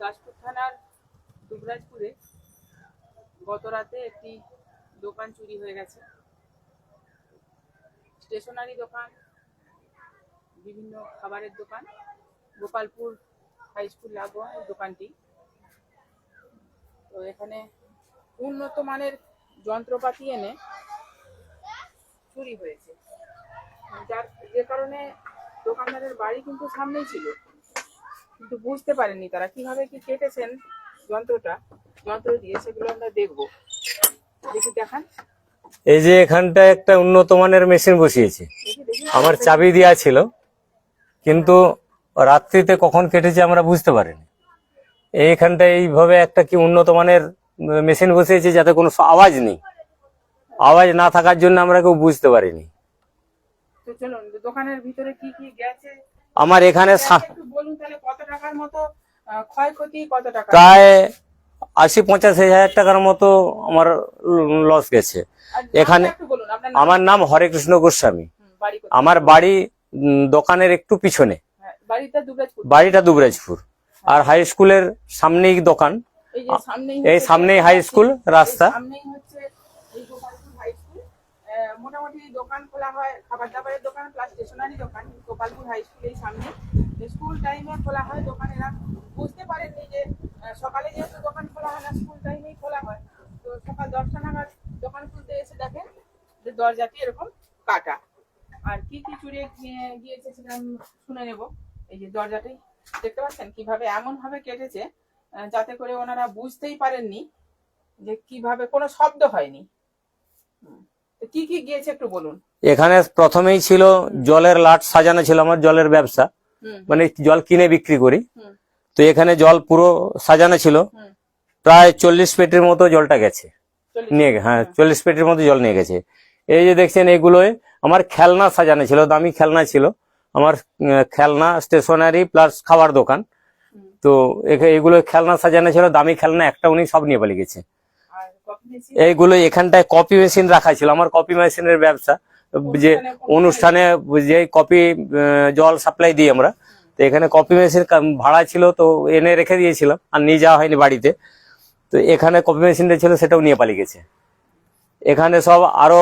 দাসপুর থানার দুবরাজপুরে গত রাতে একটি দোকান চুরি হয়ে গেছে। স্টেশনারি দোকান, বিভিন্ন খাবারের দোকান, গোপালপুর হাই স্কুল লাগোয়া এই দোকানটি। তো এখানে উন্নত মানের যন্ত্রপাতি এনে চুরি হয়েছে। যার যে কারণে দোকানদারের বাড়ি কিন্তু সামনেই ছিল। কিন্তু বুঝতে পারেনি তারা কীভাবে কি কেটেছেন যন্ত্রটা। যন্ত্র দিয়ে সেগুলো আমরা দেখব। দেখি দেখান। এই যে এখানটা একটা উন্নত মানের মেশিন বসিয়েছে। আমার চাবি দেওয়া ছিল কিন্তু রাত্রিতে কখন কেটেছে আমরা বুঝতে পারিনি। এইখানটা এইভাবে একটা কি উন্নত মানের মেশিন বসিয়েছে যাতে কোনো আওয়াজ নেই। আওয়াজ না থাকার জন্য আমরা কেউ বুঝতে পারিনি। তো চলুন দোকানের ভিতরে কি কি গেছে? আমার এখানে প্রায় আশি পঁচাশি হাজার টাকার মতো আমার লস গেছে। এখানে-? আমার নাম হরে কৃষ্ণ গোস্বামী? আমার বাড়ি দোকানের একটু পিছনে। হ্যাঁ, বাড়িটা দুবরাজপুর। আর হাই স্কুলের সামনেই দোকান। এই সামনেই হাই স্কুল রাস্তা এই সামনেই হচ্ছে এই গোপালপুর হাই স্কুল আহ, মোটামুটি দোকান খোলা হয় খাবার দাবারের দোকান প্লাস স্টেশনারি দোকান, গোপালপুর হাই স্কুলের সামনে। স্কুল টাইমে খোলা হয়, দোকান এরা বুঝতে পারেননি যে সকালে যেহেতু দোকান খোলা হয় না স্কুল টাইমেই খোলা হয়। তো সকাল দশটা নাগাদ দোকান খুলতে এসে দেখেন যে দরজাটি এরকম কাটা। আর কি কি চুরি গিয়ে- গিয়েছে সেটা শুনে নেব। এই যে দরজাটি, দেখতে পাচ্ছেন? কীভাবে এমন ভাবে কেটেছে যাতে করে ওনারা বুঝতেই পারেননি যে কীভাবে, কোনো শব্দ হয়নি। হুম। তো কি কি গিয়েছে একটু বলুন। এখানে প্রথমেই ছিল জলের লাট সাজানো ছিল আমার জলের ব্যবসা। মানে জল কিনে বিক্রি করি। তো এখানে জল পুরো সাজানো ছিল। প্রায় চল্লিশ পেটির মতো জলটা গেছে। নিয়ে হ্যাঁ চল্লিশ পেটির মতো জল নিয়ে গেছে। এই যে দেখছেন এগুলোয় আমার খেলনা সাজানো ছিল দামি খেলনা ছিল। আমার খেলনা স্টেশনারি প্লাস খাবার দোকান। তো এগুলো খেলনা সাজানো ছিল দামি খেলনা একটা উনি সব নিয়ে পালিয়ে গেছে। এইগুলো এখানটায় কপি মেশিন রাখা ছিল আমার কপি মেশিনের ব্যবসা, যে অনুষ্ঠানে যে কপি জল সাপ্লাই দিই আমরা। তো এখানে কপি মেশিন ভাড়া ছিল তো এনে রেখে দিয়েছিলাম, আর নিয়ে যাওয়া হয়নি বাড়িতে। তো এখানে কপি মেশিনটা ছিল, সেটাও নিয়ে পালিয়ে গেছে। এখানে সব আরও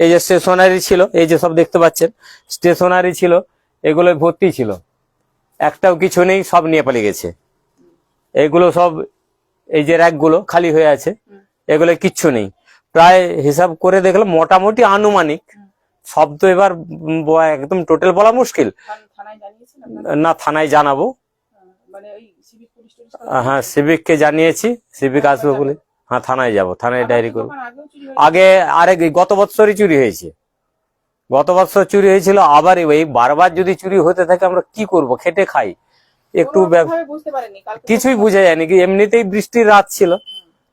এই যে স্টেশনারি ছিল, এই যে সব দেখতে পাচ্ছেন স্টেশনারি ছিল, এগুলো ভর্তি ছিল। একটাও কিছু নেই, সব নিয়ে পালিয়ে গেছে। এগুলো সব, এই যে র্যাকগুলো খালি হয়ে আছে। এগুলো কিচ্ছু নেই। প্রায় হিসাব করে দেখলাম মোটামুটি আনুমানিক। শব্দ এবার একদম টোটাল বলা মুশকিল? না থানায় জানাব। হ্যাঁ, মানে হ্যাঁ সিভিককে জানিয়েছি। সিভিক আসবে বলে। হ্যাঁ থানায় যাব থানায় ডায়েরি করব। চুরি হয়েছে? আগে আরেক গত বছরই চুরি হয়েছে। গত বছর চুরি হয়েছিল আবার এই বারবার যদি চুরি হতে থাকে আমরা কি করব? খেটে খাই। একটু কিছুই বোঝা যায়নি কি এমনিতেই বৃষ্টির রাত ছিল।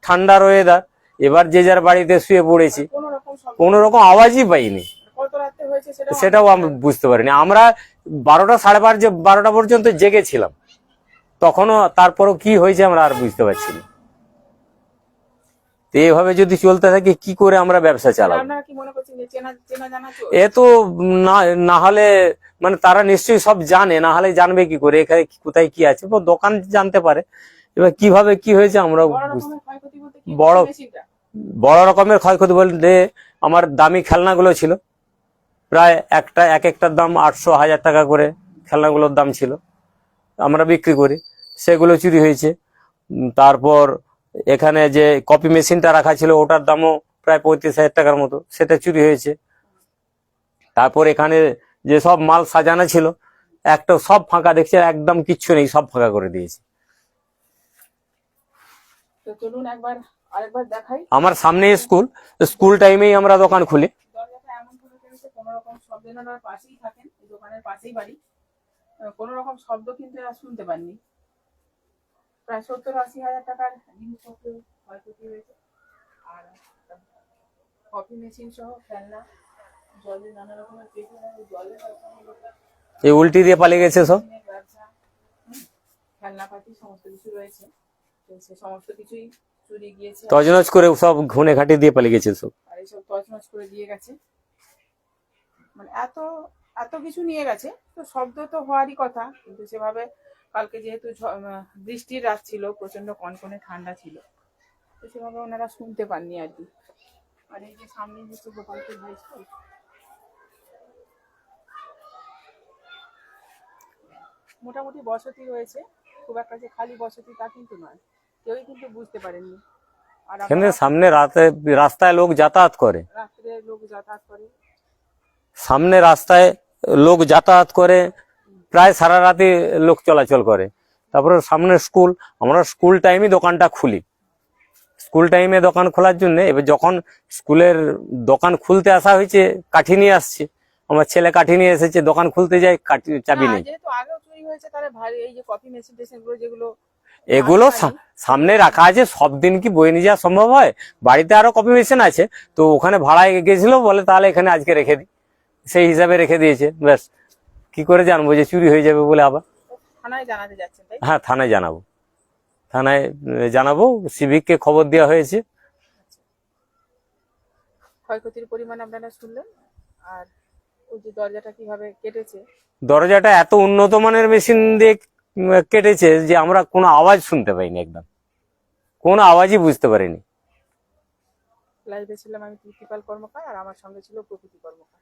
ঠান্ডার ওয়েদার এবার যে যার বাড়িতে শুয়ে পড়েছি কোনো রকম আওয়াজই পাইনি। সেটাও আমরা বুঝতে পারিনি। আমরা বারোটা সাড়ে বারো বারোটা পর্যন্ত জেগেছিলাম। তখনও তারপরও কি হয়েছে আমরা আর বুঝতে পারছি না। তো এইভাবে যদি চলতে থাকে কি করে আমরা ব্যবসা চালাবো? এ তো না না হলে মানে তারা নিশ্চয়ই সব জানে না হলে জানবে কি করে? এখানে কোথায় কি আছে? দোকান জানতে পারে। এবার কীভাবে কি হয়েছে আমরা বড় বড় রকমের ক্ষয়ক্ষতি বলতে আমার দামি খেলনাগুলো ছিল। প্রায় একটা এক একটার দাম আটশো হাজার টাকা করে খেলনাগুলোর দাম ছিল। আমরা বিক্রি করি। সেগুলো চুরি হয়েছে। তারপর এখানে যে কপি মেশিনটা রাখা ছিল ওটার দামও প্রায় পঁয়ত্রিশ হাজার টাকার মতো। সেটা চুরি হয়েছে। তারপর এখানে যে সব মাল সাজানো ছিল একটা সব ফাঁকা দেখছে একদম কিচ্ছু নেই সব ফাঁকা করে দিয়েছে। তো চলুন একবার আরেকবার দেখাই। আমার সামনে স্কুল স্কুল টাইমেই আমরা দোকান খুলি। দরজাটা এমন করে কোনো রকম শব্দ পাশেই থাকেন এই দোকানের পাশেই বাড়ি। কোনো রকম শব্দ কিন্তু এরা শুনতে পাননি। প্রায় সত্তর আশি হাজার টাকার জিনিসপত্র ক্ষয়ক্ষতি হয়েছে। আর কফি মেশিন সহ খেলনা জলের নানা রকমের পেছনে জলের এই উল্টি দিয়ে পালিয়ে গেছে সব। ব্যবসা খেলনাপাতি সমস্ত কিছু রয়েছে। সে সমস্ত কিছুই চুরি গিয়েছে। তজনজ করে সব ঘুনে ঘাটি দিয়ে পালিয়ে গেছে সব। আর এইসব তছনছ করে দিয়ে গেছে। মানে এত এত কিছু নিয়ে গেছে তো শব্দ তো হওয়ারই কথা কিন্তু সেভাবে কালকে যেহেতু বৃষ্টির রাত ছিল প্রচণ্ড কনকনে ঠান্ডা ছিল তো সেভাবে ওনারা শুনতে পাননি আর কি। আর এই যে সামনে হচ্ছে গোপালপুর হাই স্কুল মোটামুটি বসতি রয়েছে খুব একটা যে খালি বসতি তা কিন্তু নয়। কেউই কিন্তু বুঝতে পারেননি। আর এখানে সামনে রাতে রাস্তায় লোক যাতায়াত করে। রাত্রে লোক যাতায়াত করে। সামনে রাস্তায় লোক যাতায়াত করে প্রায় সারা রাতে লোক চলাচল করে। তারপরে সামনে স্কুল আমরা স্কুল টাইমে দোকানটা খুলি। স্কুল টাইমে দোকান খোলার জন্য এবার যখন স্কুলের দোকান খুলতে আসা হয়েছে কাঠি নিয়ে আসছে। আমার ছেলে কাঠি নিয়ে এসেছে দোকান খুলতে যায় কাঠি চাবি নেই। যেহেতু আগেও চুরি হয়েছে তাহলে ভারী এই যে কফি মেশিন টেশিনগুলো যেগুলো এগুলো আনসারি, সামনে রাখা আছে সব দিন কি বয়ে নিয়ে যাওয়া সম্ভব হয়? বাড়িতে আরও কপি মেশিন আছে তো ওখানে ভাড়ায় গেছিল বলে তাহলে এখানে আজকে রেখে দিই সেই হিসাবে রেখে দিয়েছে ব্যাস। কি করে জানব যে চুরি হয়ে যাবে বলে আবার? থানায় জানাতে যাচ্ছেন হ্যাঁ থানায় জানাব। থানায় জানাব সিভিককে খবর দেওয়া হয়েছে। ক্ষয়ক্ষতির পরিমাণ আপনারা শুনলেন আর ওই যে দরজাটা কীভাবে কেটেছে? দরজাটা এত উন্নত মানের মেশিন দিয়ে কেটেছে যে আমরা কোনো আওয়াজ শুনতে পাইনি একদম। কোনো আওয়াজই বুঝতে পারিনি। লাইভে ছিলাম আমি তৃপ্তিপাল কর্মকার আর আমার সঙ্গে ছিল প্রকৃতি কর্মকার।